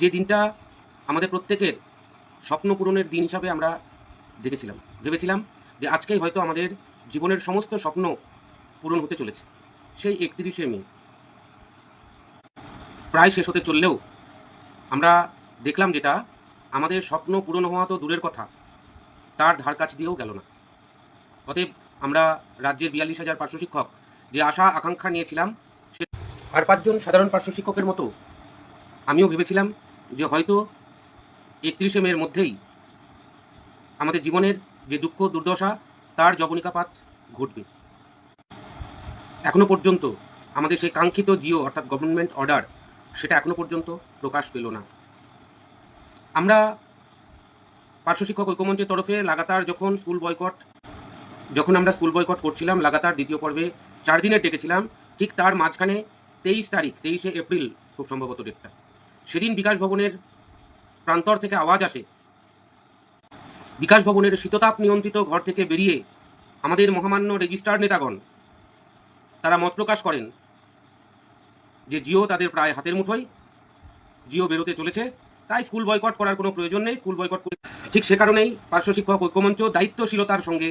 যে দিনটা আমাদের প্রত্যেকের স্বপ্ন পূরণের দিন হিসাবে আমরা দেখেছিলাম, ভেবেছিলাম যে আজকেই হয়তো আমাদের জীবনের সমস্ত স্বপ্ন পূরণ হতে চলেছে, সেই একত্রিশে মে। প্রায় শেষ হতে চললেও আমরা দেখলাম যেটা, আমাদের স্বপ্ন পূরণ হওয়া তো দূরের কথা, তার ধার কাছ দিয়েও গেল না। অতএব আমরা রাজ্যের বিয়াল্লিশ হাজার পার্শ্ব শিক্ষক যে আশা, আকাঙ্ক্ষা নিয়েছিলাম আর পাঁচজন সাধারণ পার্শ্ব শিক্ষকের মতো আমিও ভেবেছিলাম যে হয়তো একত্রিশে মের মধ্যেই আমাদের জীবনের যে দুঃখ, দুর্দশা, তার জবনিকাপাত ঘটবে। এখনও পর্যন্ত আমাদের সেই কাঙ্ক্ষিত জিও, অর্থাৎ গভর্নমেন্ট অর্ডার সেটা এখনও পর্যন্ত প্রকাশ পেল না। আমরা পার্শ্ব শিক্ষক ঐক্যমঞ্চের তরফে লাগাতার যখন স্কুল বয়কট যখন আমরা স্কুল বয়কট করছিলাম, লাগাতার দ্বিতীয় পর্বে চার দিনের ডেকেছিলাম, ঠিক তার মাঝখানে তেইশ তারিখ, তেইশে এপ্রিল খুব সম্ভবত ডেটটা সেদিন বিকাশ ভবনের প্রান্তর থেকে আওয়াজ আসে। বিকাশ ভবনের শীততাপ নিয়ন্ত্রিত ঘর থেকে বেরিয়ে আমাদের মহামান্য রেজিস্ট্রার নেতাগণ, তারা মত প্রকাশ করেন যে জিও তাদের প্রায় হাতের মুঠোয়। জিও বেরোতে চলেছে, তাই স্কুল বয়কট করার কোনো প্রয়োজন নেই। স্কুল বয়কট ঠিক সে কারণেই পার্শ্ব শিক্ষক, ঐক্যমঞ্চ, দায়িত্বশীলতার সঙ্গে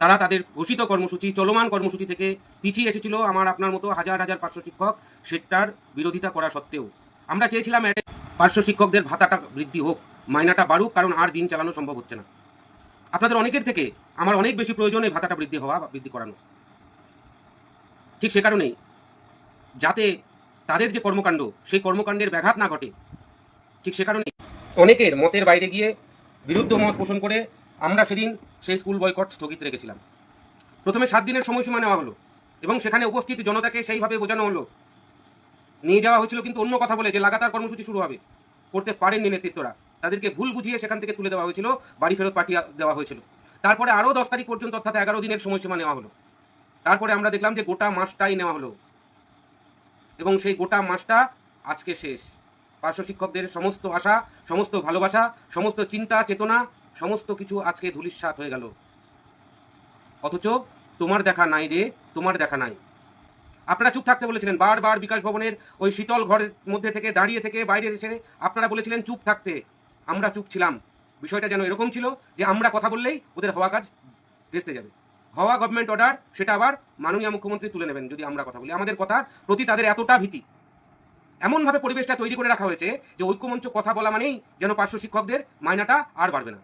তারা তাদের ঘোষিত কর্মসূচি, চলমান কর্মসূচি থেকে পিছিয়ে এসেছিল। আমার আপনার মতো হাজার হাজার পার্শ্ব শিক্ষক, সেটার বিরোধিতা করা সত্ত্বেও। আমরা চেয়েছিলাম পার্শ্ব শিক্ষকদের ভাতাটা বৃদ্ধি হোক, মাইনাটা বাড়ুক, কারণ আর দিন চালানো সম্ভব হচ্ছে না। আপনাদের অনেকের থেকে আমার অনেক বেশি প্রয়োজন এই ভাতাটা বৃদ্ধি হওয়া বা বৃদ্ধি করানো। ঠিক সে কারণেই যাতে তাদের যে কর্মকাণ্ড, সেই কর্মকাণ্ডের ব্যাঘাত না ঘটে, ঠিক সে কারণে অনেকের মতের বাইরে গিয়ে বিরুদ্ধ মত পোষণ করে আমরা সেদিন সেই স্কুল বয়কট স্থগিত রেখেছিলাম। প্রথমে সাত দিনের সময়সীমা নেওয়া হলো এবং সেখানে উপস্থিত জনতাকে সেইভাবে বোঝানো হলো নিয়ে যাওয়া হয়েছিল কিন্তু অন্য কথা বলে যে লাগাতার কর্মসূচি শুরু হবে। করতে পারেননি নেতৃত্বরা। তাদেরকে ভুল বুঝিয়ে সেখান থেকে তুলে দেওয়া হয়েছিল, বাড়ি ফেরত পাঠিয়ে দেওয়া হয়েছিল। তারপরে আরও দশ তারিখ পর্যন্ত, অর্থাৎ এগারো দিনের সময়সীমা নেওয়া হলো। তারপরে আমরা দেখলাম যে গোটা মাসটাই নেওয়া হলো। এবং সেই গোটা মাসটা আজকে শেষ। পার্শ্ব শিক্ষকদের সমস্ত আশা, সমস্ত ভালোবাসা, সমস্ত চিন্তা, চেতনা, সমস্ত কিছু আজকে ধুলিস্বাত হয়ে গেল। অথচ তোমার দেখা নাই রে, তোমার দেখা নাই। আপনারা চুপ থাকতে বলেছিলেন। বারবার বিকাশ ভবনের ওই শীতল ঘরের মধ্যে থেকে, দাঁড়িয়ে থেকে, বাইরে এসে আপনারা বলেছিলেন, চুপ থাকতে। আমরা চুপ ছিলাম। বিষয়টা যেন এরকম ছিল যে আমরা কথা বললেই ওদের হওয়া কাজ ভেস্তে যাবে। হওয়া গভর্নমেন্ট অর্ডার সেটা আবার মাননীয় মুখ্যমন্ত্রী তুলে নেবেন যদি আমরা কথা বলি। আমাদের কথার প্রতি তাদের এতটা ভীতি। এমনভাবে পরিবেশটা তৈরি করে রাখা হয়েছে যে ঐক্যমঞ্চ কথা বলা মানেই যেন পার্শ্ব শিক্ষকদের মায়নাটা আর বাড়বে না।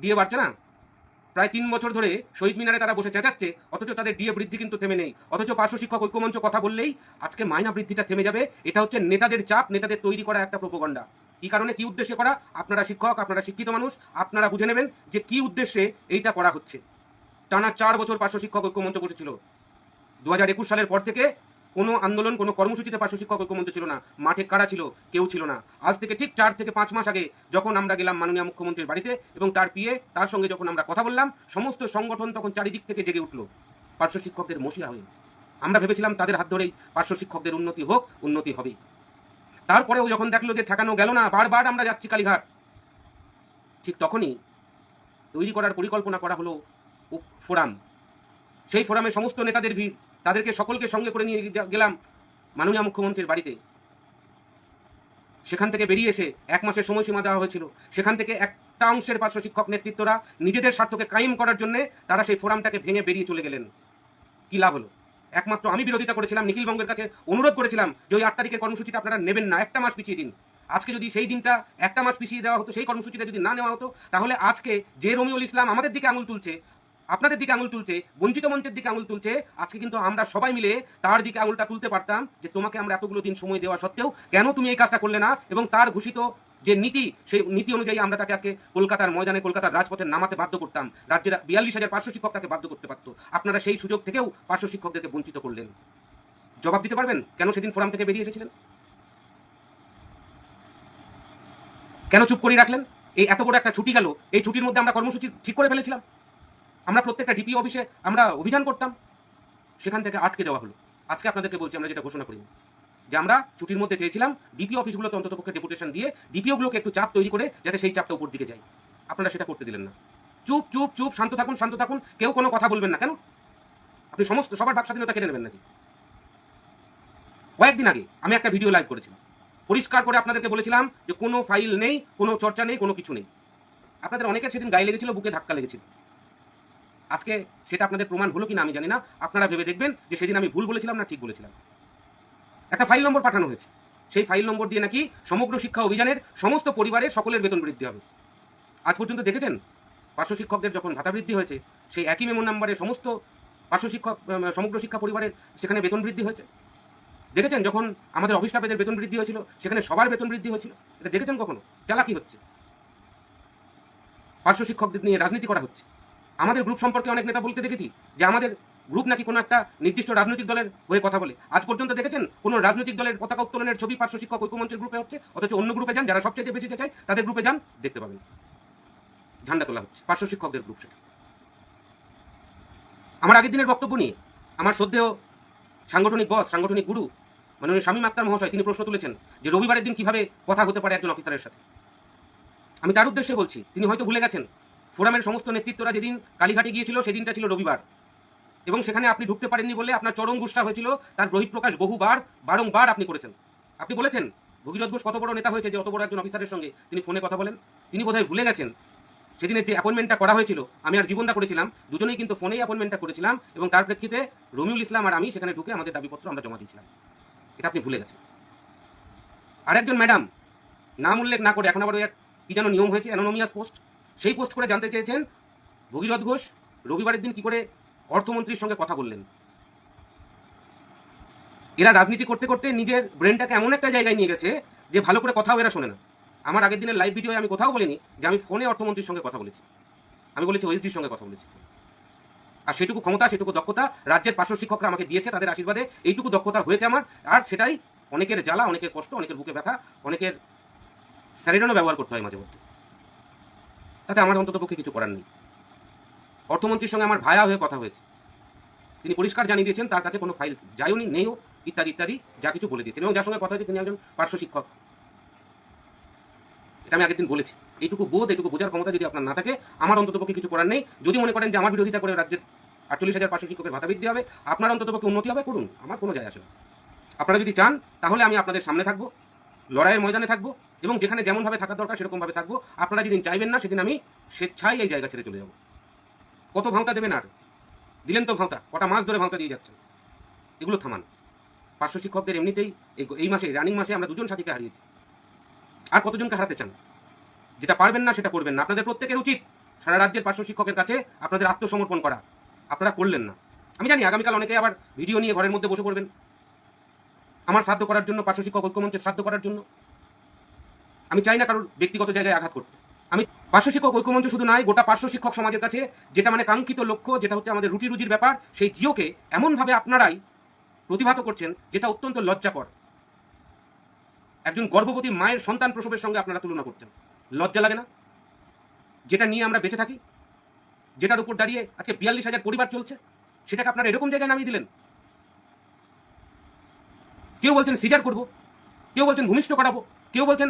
দিয়ে বাড়ছে না? প্রায় তিন বছর ধরে শহীদ মিনারে তারা বসে চেঁচাচ্ছে। অথচ তাদের ডিএ বৃদ্ধি কিন্তু থেমে নেই। অথচ পার্শ্ব শিক্ষক, ঐক্যমঞ্চ কথা বললেই আজকে মাইনা বৃদ্ধিটা থেমে যাবে। এটা হচ্ছে নেতাদের চাপ, নেতাদের তৈরি করা একটা প্রোপগন্ডা। কি কারণে, কি উদ্দেশ্যে করা? আপনারা শিক্ষক, আপনারা শিক্ষিত মানুষ, আপনারা বুঝে নেবেন যে কি উদ্দেশ্যে এইটা করা হচ্ছে। টানা চার বছর পার্শ্ব শিক্ষক, ঐক্যমঞ্চ বসেছিল। দু একুশ সালের পর থেকে কোনো আন্দোলন, কোনো কর্মসূচিতে পার্শ্ব শিক্ষক ঐক্যমঞ্চ ছিল না। মাঠে কারা ছিল? কেউ ছিল না। আজ থেকে ঠিক চার থেকে পাঁচ মাস আগে যখন আমরা গেলাম মাননীয় মুখ্যমন্ত্রীর বাড়িতে এবং তার পিয়ে তার সঙ্গে যখন আমরা কথা বললাম, সমস্ত সংগঠন তখন চারিদিক থেকে জেগে উঠল। পার্শ্ব শিক্ষকদের মশিয়া হয়ে। আমরা ভেবেছিলাম তাদের হাত ধরেই পার্শ্ব শিক্ষকদের উন্নতি হোক, উন্নতি হবে। তারপরেও যখন দেখল যে ঠেকানো গেল না, বারবার আমরা যাচ্ছি কালীঘাট। ঠিক তখনই তৈরি করার পরিকল্পনা করা হলো ফোরাম। সেই ফোরামে সমস্ত নেতাদের ভিড়। তাদেরকে সকলকে সঙ্গে করে নিয়ে গেলাম মাননীয় মুখ্যমন্ত্রীর বাড়িতে। সেখান থেকে বেরিয়ে এসে এক মাসের সময়সীমা দেওয়া হয়েছিল। সেখান থেকে একটা অংশের পার্শ্ব শিক্ষক নেতৃত্বরা নিজেদের স্বার্থকে কায়েম করার জন্য তারা সেই ফোরামটাকে ভেঙে বেরিয়ে চলে গেলেন। কি লাভ হলো? একমাত্র আমি বিরোধিতা করেছিলাম নিখিল বঙ্গের কাছে অনুরোধ করেছিলাম যে ওই আট তারিখের কর্মসূচিটা আপনারা নেবেন না, একটা মাস পিছিয়ে দিন। আজকে যদি সেই দিনটা একটা মাস পিছিয়ে দেওয়া হতো, সেই কর্মসূচিটা যদি না নেওয়া হতো, তাহলে আজকে যে রমিউল ইসলাম আমাদের দিকে আঙুল তুলছে আপনাদের দিকে আঙুল তুলছে, বঞ্চিত মঞ্চের দিকে আঙুল তুলছে। আজকে কিন্তু আমরা সবাই মিলে তার দিকে আঙুলটা তুলতে পারতাম যে তোমাকে আমরা এতগুলো দিন সময় দেওয়া সত্ত্বেও কেন তুমি এই কাজটা করলে না? এবং তার ঘোষিত যে নীতি, সেই নীতি অনুযায়ী আমরা তাকে আজকে কলকাতার ময়দানে, কলকাতার রাজপথে নামাতে বাধ্য করতাম। রাজ্যের বিয়াল্লিশ হাজার পার্শ্ব শিক্ষক তাকে বাধ্য করতে পারতো। আপনারা সেই সুযোগ থেকেও পার্শ্ব শিক্ষকদেরকে বঞ্চিত করলেন। জবাব দিতে পারবেন? কেন সেদিন ফোরাম থেকে বেরিয়ে এসেছিলেন? কেন চুপ করে রাখলেন? এই এত বড় একটা ছুটি গেল, এই ছুটির মধ্যে আমরা কর্মসূচি ঠিক করে ফেলেছিলাম? আমরা প্রত্যেকটা ডিপি অফিসে আমরা অভিযান করতাম। সেখান থেকে আটকে দেওয়া হলো। আজকে আপনাদেরকে বলছি, আমরা যেটা ঘোষণা করিনি যে আমরা ছুটির মধ্যে চেয়েছিলাম ডিপি অফিসগুলোতে অন্তত পক্ষে ডেপুটেশন দিয়ে ডিপিওগুলোকে একটু চাপ তৈরি করে যাতে সেই চাপটা উপর দিকে যায়। আপনারা সেটা করতে দিলেন না। চুপ চুপ চুপ, শান্ত থাকুন শান্ত থাকুন। কেউ কোনো কথা বলবেন না, কেন? আপনি সমস্ত, সবার ভাগ স্বাধীনতা কেড়ে নেবেন নাকি? কয়েকদিন আগে আমি একটা ভিডিও লাইভ করেছিলাম। পরিষ্কার করে আপনাদেরকে বলেছিলাম যে কোনো ফাইল নেই, কোনো চর্চা নেই, কোনো কিছু নেই। আপনাদের অনেকের সেদিন গায়ে লেগেছিল, বুকে ধাক্কা লেগেছিল। আজকে সেটা আপনাদের প্রমাণ হলো কি না আমি জানি না। আপনারা ভেবে দেখবেন যে সেদিন আমি ভুল বলেছিলাম না ঠিক বলেছিলাম। একটা ফাইল নম্বর পাঠানো হয়েছে। সেই ফাইল নম্বর দিয়ে নাকি সমগ্র শিক্ষা অভিযানের সমস্ত পরিবারের সকলের বেতন বৃদ্ধি হবে। আজ পর্যন্ত দেখেছেন? পার্শ্ব শিক্ষকদের যখন ভাতা বৃদ্ধি হয়েছে, সেই একই মেমো নাম্বারে সমস্ত পার্শ্ব শিক্ষক সমগ্র শিক্ষা পরিবারের সেখানে বেতন বৃদ্ধি হয়েছে। দেখেছেন যখন আমাদের অফিস স্টাফেদের বেতন বৃদ্ধি হয়েছিল, সেখানে সবার বেতন বৃদ্ধি হয়েছিল। এটা দেখেছেন কখনো? চালাকি হচ্ছে? পার্শ্ব শিক্ষকদের নিয়ে রাজনীতি করা হচ্ছে। আমাদের গ্রুপ সম্পর্কে অনেক নেতা বলতে দেখেছি যে আমাদের গ্রুপ নাকি কোনো একটা নির্দিষ্ট রাজনৈতিক দলের হয়ে কথা বলে। আজ পর্যন্ত দেখেছেন কোনো রাজনৈতিক দলের পতাকা উত্তোলনের ছবি পার্শ্ব শিক্ষক ঐক্যমঞ্চের গ্রুপে হচ্ছে, অথচ অন্য গ্রুপে যান, যারা সবচেয়ে বেশি চায় তাদের গ্রুপে যান, দেখতে পাবেন। ঝান্ডা তোলা হচ্ছে, পার্শ্ব শিক্ষকদের গ্রুপ সেটা। আমার আগের দিনের বক্তব্য নিয়ে আমার শ্রদ্ধেয় সাংগঠনিক বস সাংগঠনিক গুরু, মাননীয় শামীম আক্তার মহাশয়, তিনি প্রশ্ন তুলেছেন যে রবিবারের দিন কীভাবে কথা হতে পারে একজন অফিসারের সাথে। আমি তার উদ্দেশ্যে বলছি, তিনি হয়তো ভুলে গেছেন ফোরামের সমস্ত নেতৃত্বরা যেদিন কালীঘাটে গিয়েছিল, সেদিনটা ছিল রবিবার। এবং সেখানে আপনি ঢুকতে পারেননি বলে আপনার চরম গুষ্ঠা হয়েছিল, তার বহিঃপ্রকাশ বহুবার, বারংবার আপনি করেছেন। আপনি বলেছেন, ভগীরথ ঘোষ কত বড় নেতা হয়েছে যে অত বড় একজন অফিসারের সঙ্গে? তিনি ফোনে কথা বলেন। তিনি বোধহয় ভুলে গেছেন। সেদিনের যে অ্যাপয়েন্টমেন্টটা করা হয়েছিল, আমি আর জীবনদা করেছিলাম, দুজনেই কিন্তু ফোনেই অ্যাপয়েন্টমেন্টটা করেছিলাম এবং তার প্রেক্ষিতে রমিউল ইসলাম আর আমি সেখানে ঢুকে আমাদের দাবিপত্র আমরা জমা দিয়েছিলাম। এটা আপনি ভুলে গেছেন। আরেকজন ম্যাডাম, নাম উল্লেখ না করে এখন আবার এক কি যেন নিয়ম হয়েছে অ্যানোনমিয়াস পোস্ট। সেই পোস্ট করে জানতে চেয়েছেন ভগীরথ ঘোষ। রবিবারের দিন কি করে অর্থমন্ত্রীর সঙ্গে কথা বললেন? এরা রাজনীতি করতে করতে নিজের ব্রেনটাকে এমন একটা জায়গায় নিয়ে গেছে যে ভালো করে কথাও এরা শোনে না। আমার আগের দিনের লাইভ ভিডিওয়ে আমি কোথাও বলিনি যে আমি ফোনে অর্থমন্ত্রীর সঙ্গে কথা বলেছি। আমি বলেছি ওএসডির সঙ্গে কথা বলেছি। আর সেটুকু ক্ষমতা, সেটুকু দক্ষতা রাজ্যের পার্শ্ব শিক্ষকরা আমাকে দিয়েছে তাদের আশীর্বাদে। এইটুকু দক্ষতা হয়েছে আমার। আর সেটাই অনেকের জ্বালা, অনেকের কষ্ট, অনেকের বুকে ব্যথা, অনেকের স্যারিডনও ব্যবহার করতে হয় মাঝে মধ্যে তাতে আমার অন্তত পক্ষে কিছু করার নেই। অর্থমন্ত্রীর সঙ্গে আমার ভায়া হয়ে কথা হয়েছে। তিনি পরিষ্কার জানিয়ে দিয়েছেন, তার কাছে কোনো ফাইল যায়ও নি নেইও, ইত্যাদি ইত্যাদি, যা কিছু বলে দিয়েছেন। এবং যার সঙ্গে কথা হয়েছে, তিনি একজন পার্শ্ব শিক্ষক। এটা আমি আগের দিন বলেছি। এইটুকু বোধ, এইটুকু বোঝার ক্ষমতা যদি আপনার না থাকে, আমার অন্তত পক্ষে কিছু করার নেই। যদি মনে করেন যে আমার বিরোধিতা করে রাজ্যের আটচল্লিশ হাজার পার্শ্ব শিক্ষকের ভাতা বৃদ্ধি হবে, আপনার অন্তত পক্ষে উন্নতি হবে, করুন। আমার কোনো যায় আসে আপনারা যদি চান, তাহলে আমি আপনাদের সামনে থাকব। লড়াইয়ের ময়দানে থাকব এবং যেখানে যেমনভাবে থাকা দরকার সেরকমভাবে থাকব। আপনারা যেদিন চাইবেন না সেদিন আমি স্বেচ্ছায় এই জায়গা ছেড়ে চলে যাব। কত ভাঁওতা দেবেন আর? দিলেন তো ভাঁওতা, কটা মাস ধরে ভাঁওতা দিয়ে যাচ্ছেন। এগুলো থামান। পার্শ্ব শিক্ষকদের এমনিতেই এই- এই মাসে রানিং মাসে আমরা দুজন সাথীকে হারিয়েছি। আর কতজনকে হারাতে চান? যেটা পারবেন না সেটা করবেন না। আপনাদের প্রত্যেকের উচিত সারা রাজ্যের পার্শ্ব শিক্ষকের কাছে আপনাদের আত্মসমর্পণ করা। আপনারা করলেন না। আমি জানি আগামীকাল অনেকে আবার ভিডিও নিয়ে ঘরের মধ্যে বসে পড়বেন। আমার শ্রাদ্ধ করার জন্য, পার্শ্ব শিক্ষক ঐক্যমঞ্চের শ্রাদ্ধ করার জন্য। আমি চাই না কারোর ব্যক্তিগত জায়গায় আঘাত করতে। আমি পার্শ্ব শিক্ষক, ঐক্যমঞ্চ শুধু নয় গোটা পার্শ্ব শিক্ষক সমাজের কাছে যেটা মানে কাঙ্ক্ষিত লক্ষ্য, যেটা হচ্ছে আমাদের রুটি রুজির ব্যাপার, সেই জিওকে এমনভাবে আপনারাই প্রতিভাত করছেন, যেটা অত্যন্ত লজ্জাকর। একজন গর্ভবতী মায়ের সন্তান প্রসবের সঙ্গে আপনারা তুলনা করছেন। লজ্জা লাগে না? যেটা নিয়ে আমরা বেঁচে থাকি? যেটার উপর দাঁড়িয়ে আজকে বিয়াল্লিশ হাজার পরিবার চলছে? সেটাকে আপনারা এরকম জায়গায় নামিয়ে দিলেন? কেউ বলছেন সিজার করব, কেউ বলছেন ভূমিষ্ঠ করাবো, কেউ বলছেন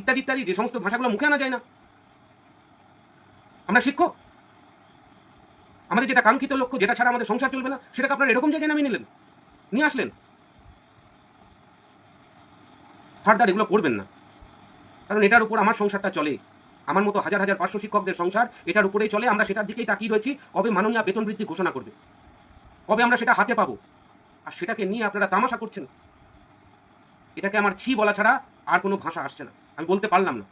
ইত্যাদি ইত্যাদি, যে সমস্ত ভাষাগুলো মুখে আনা যায় না। আমরা শিক্ষক। আমাদের যেটা কাঙ্ক্ষিত লক্ষ্য, যেটা ছাড়া আমাদের সংসার চলবে না, সেটাকে আপনারা এরকম জায়গায় নামিয়ে নিলেন, নিয়ে আসলেন। ফার্দার এগুলো করবেন না। কারণ এটার উপর আমার সংসারটা চলে। আমার মতো হাজার হাজার পার্শ্ব শিক্ষকদের সংসার এটার উপরেই চলে। আমরা সেটার দিকেই তাকিয়ে রয়েছি। কবে মাননীয় বেতন বৃদ্ধি ঘোষণা করবে? কবে আমরা সেটা হাতে পাবো? আর সেটাকে নিয়ে আপনারা তামাশা করছেন। এটাকে আমার ছি বলা ছাড়া আর কোনো ভাষা আসছে না। আমি বলতে পারলাম না।